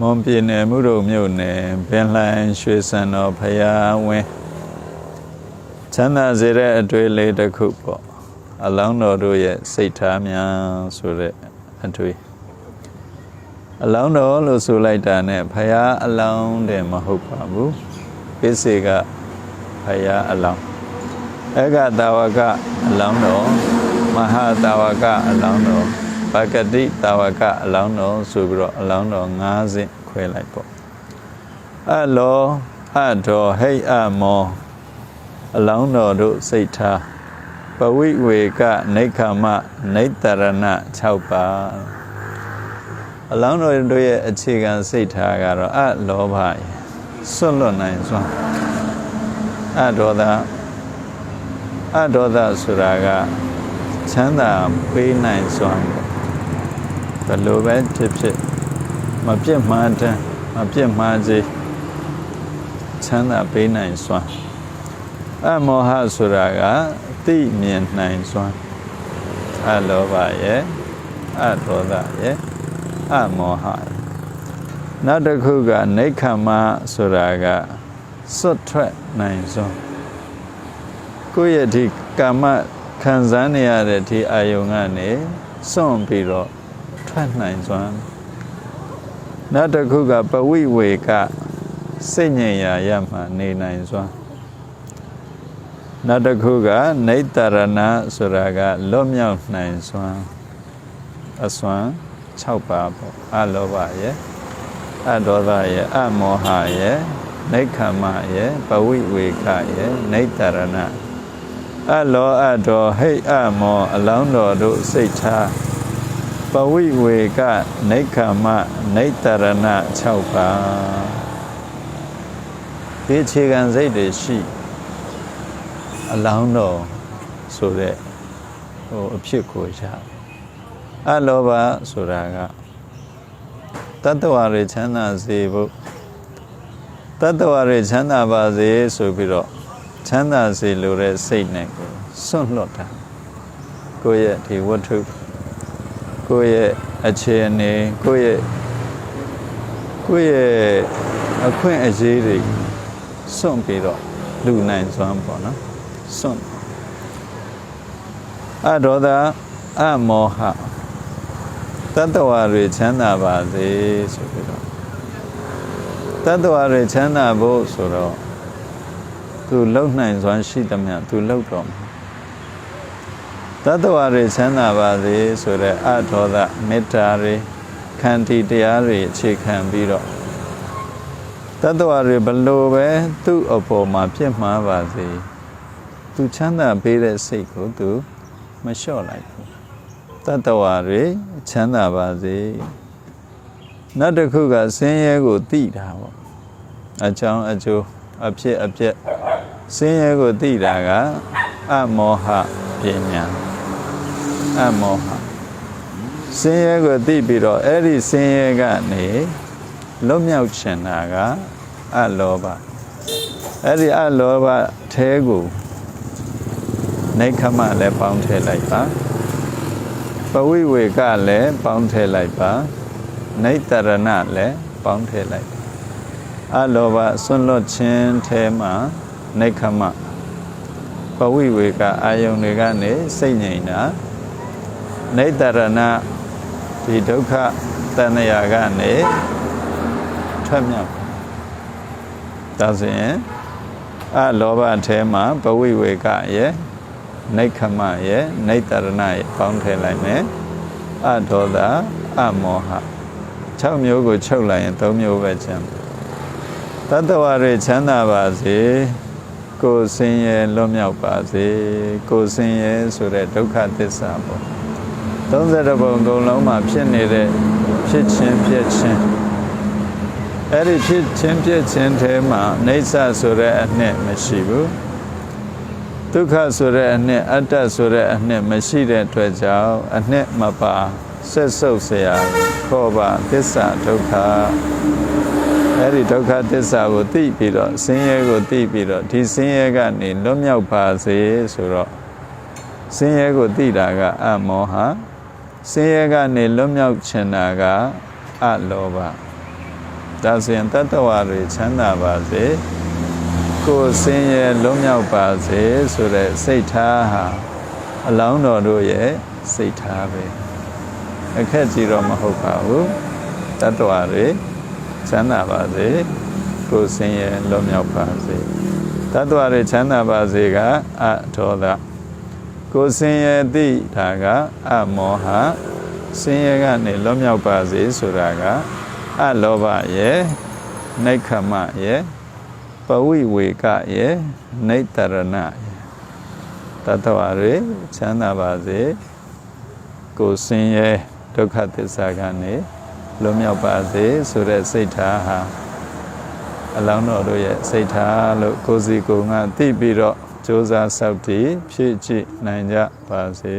မွန်ပြည်နယ်မှုရုံမြို့နယ်ပင်လှိုင်ရွှေစံတော်ဖရာဝင်းချမ်းသာစေတဲ့အတွေ့အလေးတစ်ခုပေါ့အလောင်းတော်တို့ရဲ့စိတ်ထားများဆိုတဲ့အတွေ့အလောင်းတော်လို့ဆိုလိုက်တာနဲ့ဖရာအလောင်းတယ်မဟုတ်ပါဘူးပိစေကဖရာအလောင်းအကတာဝကအလောင်းတော်မဟာတာဝကအလောင်းတော် ပကတိတာဝကအလောင်းတော်ဆိုပြီးတော့အလောင်းတော်၅ဆင့်ခွဲလိုက်ပေါ့အလောအတော်ဟိတ်အမောအလောင်းတော်တို့စိတ်ထားပဝိဝေကနိခမနိတရဏ6ပါးအလောင်းတော်တို့ရဲ့အခြေခံစိတ်ထားကတော့အလောဘစွန့်လွတ်နိုင်စွာအဒေါသအဒေါသဆိုတာကချမ်းသာပေးနိုင်စွာ ဘယ်လိုပဲဖြစ်ဖြစ်မပြစ်မှားတဲ့မပြစ်မှားစေချမ်းသာပေးနိုင်စွာအမောဟဆိုတာကသိမြင်နိုင်စွာအလောဘရဲ့အဒေါသရဲ့အမောဟရဲ့နောက်တစ်ခုကနိခမဆိုတာကစွတ်ထွက်နိုင်စွာကိုယ့်ရဲ့ဒီကာမခံစားနေရတဲ့ဒီအာယုံကနေစွန့်ပြီးတော့ ထွက်နိုင်စွမ်းနောက်တစ်ခုကပဝိဝေကစိတ်ငြိမ်ရာရမှနေနိုင်စွမ်းနောက်တစ်ခုကနေတရဏဆိုတာကလွတ်မြောက်နိုင်စွမ်းအစွမ်း6ပါးပေါ့အလောဘရဲ့အဒေါသရဲ့အမောဟရဲ့နေခမရဲ့ပဝိဝေကရဲ့နေတရဏအလောအတော်ဟိတ်အမောအလောင်းတော်တို့စိတ်ထား ပဝိဝေကနေခမနေတရဏ6ပါးဒီအခြေခံစိတ်တွေရှိအလောင်းတော်ဆိုတဲ့ဟိုအဖြစ်ကိုရအလောဘဆိုတာကတတ္တဝါတွေချမ်းသာစေဖို့တတ္တဝါတွေချမ်းသာပါစေဆိုပြီးတော့ချမ်းသာစေလိုတဲ့စိတ်နဲ့ကိုစွန့်လွတ်တာကိုယ့်ရဲ့ဒီဝတ္ထု ကိုယ့်ရဲ့အခြေအနေကိုယ့်ရဲ့ကိုယ့်ရဲ့အခွင့်အရေးတွေစွန့်ပြီးတော့လူနိုင်စွမ်းပေါ့နော်စွန့်အဒေါသအမောဟတတ္တဝါတွေချမ်းသာပါစေဆိုပြီးတော့တတ္တဝါတွေချမ်းသာဖို့ဆိုတော့သူလုံနိုင်စွမ်းရှိသမျှသူလုံတော်မှာ တတ္တဝါတွေချမ်းသာပါစေဆိုတဲ့အထောသမေတ္တာတွေခန္တီတရားတွေအခြေခံပြီးတော့တတ္တဝါတွေဘလို့ပဲသူ့အပေါ်မှာပြစ်မှားပါစေသူချမ်းသာပေးတဲ့စိတ်ကိုသူမလျှော့လိုက်ဘူးတတ္တဝါတွေချမ်းသာပါစေနောက်တစ်ခုကဆင်းရဲကိုသိတာပေါ့အကြောင်းအကျိုးအဖြစ်အပျက်ဆင်းရဲကိုသိတာကအမောဟပညာ အမောဟဆင်းရဲကိုသိပြီးတော့အဲ့ဒီဆင်းရဲကနေလွတ်မြောက်ချင်တာကအလောဘအဲ့ဒီအလောဘအဲကိုနေခမလည်းပေါင်းထည့်လိုက်ပါပဝိဝေကလည်းပေါင်းထည့်လိုက်ပါနေတရဏလည်းပေါင်းထည့်လိုက်ပါအလောဘဆွန့်လွတ်ခြင်းထဲမှာနေခမပဝိဝေကအာယုန်တွေကနေစိတ်ငြိမ်တာ နေတရဏဒီဒုက္ခတဏှာကနေထွက်မြောက်ဒါဆိုရင်အလောဘထဲမှာပဝိဝေကရဲ့နေခမရဲ့နေတရဏရဲ့ပေါင်းထည့်လိုက်မယ်အဒေါသအမောဟ6မျိုးကိုချုပ်လိုက်ရင်3မျိုးပဲကျန်တတ္တဝါတွေချမ်းသာပါစေကိုယ်ဆင်းရဲလွတ်မြောက်ပါစေကိုယ်ဆင်းရဲဆိုတဲ့ဒုက္ခသစ္စာပေါ့ 30ဘုံအကုန်လုံးမှာဖြစ်နေတဲ့ဖြစ်ချင်းဖြစ်ချင်းအဲ့ဒီဖြစ်ချင်းဖြစ်ချင်းထဲမှာနေဆဆိုတဲ့အနှစ်မရှိဘူးဒုက္ခဆိုတဲ့အနှစ်အတ္တဆိုတဲ့အနှစ်မရှိတဲ့အတွက်ကြောင့်အနှစ်မပါဆက်ဆုပ်เสียခေါ်ပါသစ္စာဒုက္ခအဲ့ဒီဒုက္ခသစ္စာကိုသိပြီးတော့ဆင်းရဲကိုသိပြီးတော့ဒီဆင်းရဲကနေလွတ်မြောက်ပါစေဆိုတော့ဆင်းရဲကိုသိတာကအမောဟ ဆင်းရဲကနေလွတ်မြောက်ချင်တာကအလောဘဒါဆိုရင်တတ္တဝါတွေချမ်းသာပါစေကိုယ်စင်ရဲ့လွတ်မြောက်ပါစေဆိုတဲ့စိတ်ထားဟာအလောင်းတော်တို့ရဲ့စိတ်ထားပဲအခက်ကြီးတော့မဟုတ်ပါဘူးတတ္တဝါတွေချမ်းသာပါစေကိုယ်စင်ရဲ့လွတ်မြောက်ပါစေတတ္တဝါတွေချမ်းသာပါစေကအထောသ ကိုယ်စင်ရဲ့သိတာကအမောဟစင်ရဲ့ကနေလွတ်မြောက်ပါစေဆိုတာကအလောဘရဲ့နှိဋ္ဌမရဲ့ပဝိဝေကရဲ့နှိတ္တရဏရဲ့တတ္တဝါတွေချမ်းသာပါစေကိုယ်စင်ရဲ့ဒုက္ခသစ္စာကနေလွတ်မြောက်ပါစေဆိုတဲ့စိတ်ထားဟာအလောင်းတော်တို့ရဲ့စိတ်ထားလို့ကိုယ်စီကိုယ်ငါသိပြီးတော့ စ조사ဆောက်တည်ဖြည့်ချနိုင်ကြပါစေ